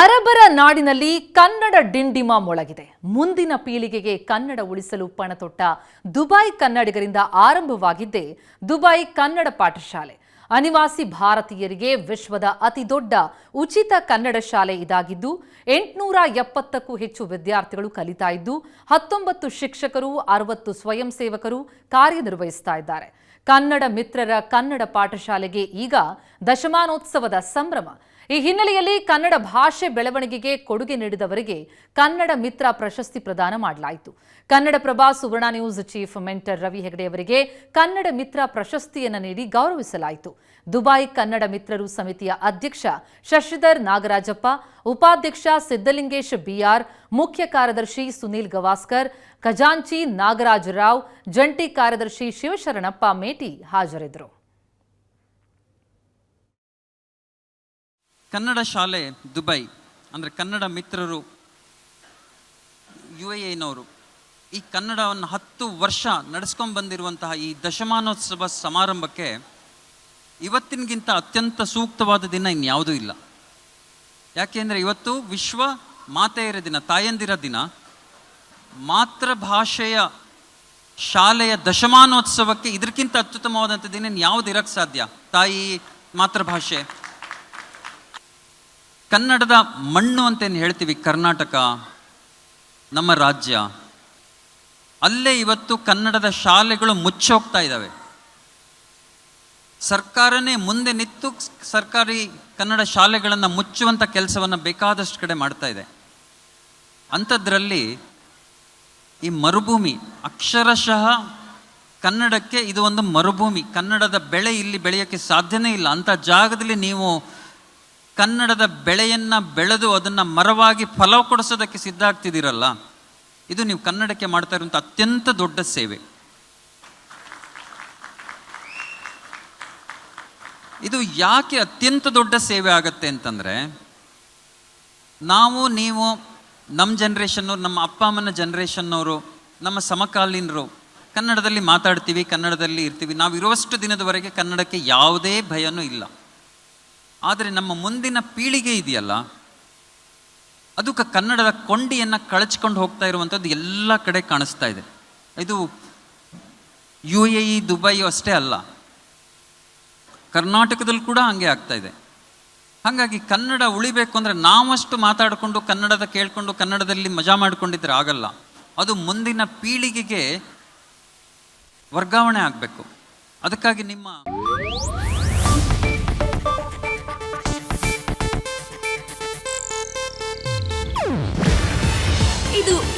ಅರಬರ ನಾಡಿನಲ್ಲಿ ಕನ್ನಡ ಡಿಂಡಿಮ ಮೊಳಗಿದೆ. ಮುಂದಿನ ಪೀಳಿಗೆಗೆ ಕನ್ನಡ ಉಳಿಸಲು ಪಣತೊಟ್ಟ ದುಬೈ ಕನ್ನಡಿಗರಿಂದ ಆರಂಭವಾಗಿದ್ದೇ ದುಬೈ ಕನ್ನಡ ಪಾಠಶಾಲೆ. ಅನಿವಾಸಿ ಭಾರತೀಯರಿಗೆ ವಿಶ್ವದ ಅತಿದೊಡ್ಡ ಉಚಿತ ಕನ್ನಡ ಶಾಲೆ ಇದಾಗಿದ್ದು, ಎಂಟುನೂರ ಎಪ್ಪತ್ತಕ್ಕೂ ಹೆಚ್ಚು ವಿದ್ಯಾರ್ಥಿಗಳು ಕಲಿತಾ ಇದ್ದು, ಹತ್ತೊಂಬತ್ತು ಶಿಕ್ಷಕರು, ಅರವತ್ತು ಸ್ವಯಂ ಸೇವಕರು ಕಾರ್ಯನಿರ್ವಹಿಸ್ತಾ ಇದ್ದಾರೆ. ಕನ್ನಡ ಮಿತ್ರರ ಕನ್ನಡ ಪಾಠಶಾಲೆಗೆ ಈಗ ದಶಮಾನೋತ್ಸವದ ಸಂಭ್ರಮ. ಈ ಹಿನ್ನೆಲೆಯಲ್ಲಿ ಕನ್ನಡ ಭಾಷೆ ಬೆಳವಣಿಗೆಗೆ ಕೊಡುಗೆ ನೀಡಿದವರಿಗೆ ಕನ್ನಡ ಮಿತ್ರ ಪ್ರಶಸ್ತಿ ಪ್ರದಾನ ಮಾಡಲಾಯಿತು. Kannadaprabha Suvarna news chief mentor Ravi Hegde ಅವರಿಗೆ ಕನ್ನಡ ಮಿತ್ರ ಪ್ರಶಸ್ತಿಯನ್ನು ನೀಡಿ ಗೌರವಿಸಲಾಯಿತು. ದುಬೈ ಕನ್ನಡ ಮಿತ್ರರು ಸಮಿತಿಯ ಅಧ್ಯಕ್ಷ ಶಶಿಧರ್ ನಾಗರಾಜಪ್ಪ, ಉಪಾಧ್ಯಕ್ಷ ಸಿದ್ದಲಿಂಗೇಶ್ ಬಿಆರ್, ಮುಖ್ಯ ಕಾರ್ಯದರ್ಶಿ ಸುನೀಲ್ ಗವಾಸ್ಕರ್, ಖಜಾಂಚಿ ನಾಗರಾಜ್ ರಾವ್, ಜಂಟಿ ಕಾರ್ಯದರ್ಶಿ ಶಿವಶರಣಪ್ಪ ಮೇಟಿ ಹಾಜರಿದ್ದರು. ಕನ್ನಡ ಶಾಲೆ ದುಬೈ, ಅಂದರೆ ಕನ್ನಡ ಮಿತ್ರರು ಯು ಎ ಎನವರು ಈ ಕನ್ನಡವನ್ನು ಹತ್ತು ವರ್ಷ ನಡೆಸ್ಕೊಂಡು ಬಂದಿರುವಂತಹ ಈ ದಶಮಾನೋತ್ಸವ ಸಮಾರಂಭಕ್ಕೆ ಇವತ್ತಿನಗಿಂತ ಅತ್ಯಂತ ಸೂಕ್ತವಾದ ದಿನ ಇನ್ಯಾವುದೂ ಇಲ್ಲ. ಯಾಕೆಂದರೆ ಇವತ್ತು ವಿಶ್ವ ಮಾತೆಯರ ದಿನ, ತಾಯಂದಿರ ದಿನ. ಮಾತೃಭಾಷೆಯ ಶಾಲೆಯ ದಶಮಾನೋತ್ಸವಕ್ಕೆ ಇದಕ್ಕಿಂತ ಅತ್ಯುತ್ತಮವಾದಂಥ ದಿನ ಯಾವುದು ಇರಕ್ಕೆ ಸಾಧ್ಯ? ತಾಯಿ ಮಾತೃಭಾಷೆ ಕನ್ನಡದ ಮಣ್ಣು ಅಂತೇನು ಹೇಳ್ತೀವಿ ಕರ್ನಾಟಕ, ನಮ್ಮ ರಾಜ್ಯ. ಅಲ್ಲೇ ಇವತ್ತು ಕನ್ನಡದ ಶಾಲೆಗಳು ಮುಚ್ಚೋಗ್ತಾ ಇದ್ದಾವೆ ಸರ್ಕಾರನೇ ಮುಂದೆ ನಿಂತು ಸರ್ಕಾರಿ ಕನ್ನಡ ಶಾಲೆಗಳನ್ನು ಮುಚ್ಚುವಂಥ ಕೆಲಸವನ್ನು ಬೇಕಾದಷ್ಟು ಕಡೆ ಮಾಡ್ತಾ ಇದೆ. ಅಂಥದ್ರಲ್ಲಿ ಈ ಮರುಭೂಮಿ, ಅಕ್ಷರಶಃ ಕನ್ನಡಕ್ಕೆ ಇದು ಒಂದು ಮರುಭೂಮಿ. ಕನ್ನಡದ ಬೆಳೆ ಇಲ್ಲಿ ಬೆಳೆಯೋಕ್ಕೆ ಸಾಧ್ಯನೇ ಇಲ್ಲ. ಅಂಥ ಜಾಗದಲ್ಲಿ ನೀವು ಕನ್ನಡದ ಬೆಳೆಯನ್ನು ಬೆಳೆದು ಅದನ್ನು ಮರವಾಗಿ ಫಲ ಕೊಡಿಸೋದಕ್ಕೆ ಸಿದ್ಧ ಆಗ್ತಿದ್ದೀರಲ್ಲ, ಇದು ನೀವು ಕನ್ನಡಕ್ಕೆ ಮಾಡ್ತಾ ಇರುವಂಥ ಅತ್ಯಂತ ದೊಡ್ಡ ಸೇವೆ. ಇದು ಯಾಕೆ ಅತ್ಯಂತ ದೊಡ್ಡ ಸೇವೆ ಆಗತ್ತೆ ಅಂತಂದರೆ, ನಾವು, ನೀವು ನಮ್ಮ ಜನ್ರೇಷನ್ನವ್ರು ನಮ್ಮ ಅಪ್ಪ ಅಮ್ಮನ ಜನ್ರೇಷನ್ನವರು ನಮ್ಮ ಸಮಕಾಲೀನರು, ಕನ್ನಡದಲ್ಲಿ ಮಾತಾಡ್ತೀವಿ, ಕನ್ನಡದಲ್ಲಿ ಇರ್ತೀವಿ ನಾವು ಇರುವಷ್ಟು ದಿನದವರೆಗೆ ಕನ್ನಡಕ್ಕೆ ಯಾವುದೇ ಭಯನೂ ಇಲ್ಲ. ಆದರೆ ನಮ್ಮ ಮುಂದಿನ ಪೀಳಿಗೆ ಇದೆಯಲ್ಲ? ಅದಕ್ಕೆ ಕನ್ನಡದ ಕೊಂಡಿಯನ್ನು ಕಳಚ್ಕೊಂಡು ಹೋಗ್ತಾ ಇರುವಂಥದ್ದು ಎಲ್ಲ ಕಡೆ ಕಾಣಿಸ್ತಾ ಇದೆ. ಇದು ಯು ಎ ಇ ದುಬೈ ಅಷ್ಟೇ ಅಲ್ಲ. ಕರ್ನಾಟಕದಲ್ಲಿ ಕೂಡ ಹಂಗೆ ಆಗ್ತಾ ಇದೆ. ಹಾಗಾಗಿ ಕನ್ನಡ ಉಳಿಬೇಕು ಅಂದರೆ ನಾವಷ್ಟು ಮಾತಾಡಿಕೊಂಡು ಕನ್ನಡದ ಕೇಳಿಕೊಂಡು ಕನ್ನಡದಲ್ಲಿ ಮಜಾ ಮಾಡಿಕೊಂಡಿದ್ರೆ ಆಗಲ್ಲ. ಅದು ಮುಂದಿನ ಪೀಳಿಗೆಗೆ ವರ್ಗಾವಣೆ ಆಗಬೇಕು. ಅದಕ್ಕಾಗಿ ನಿಮ್ಮ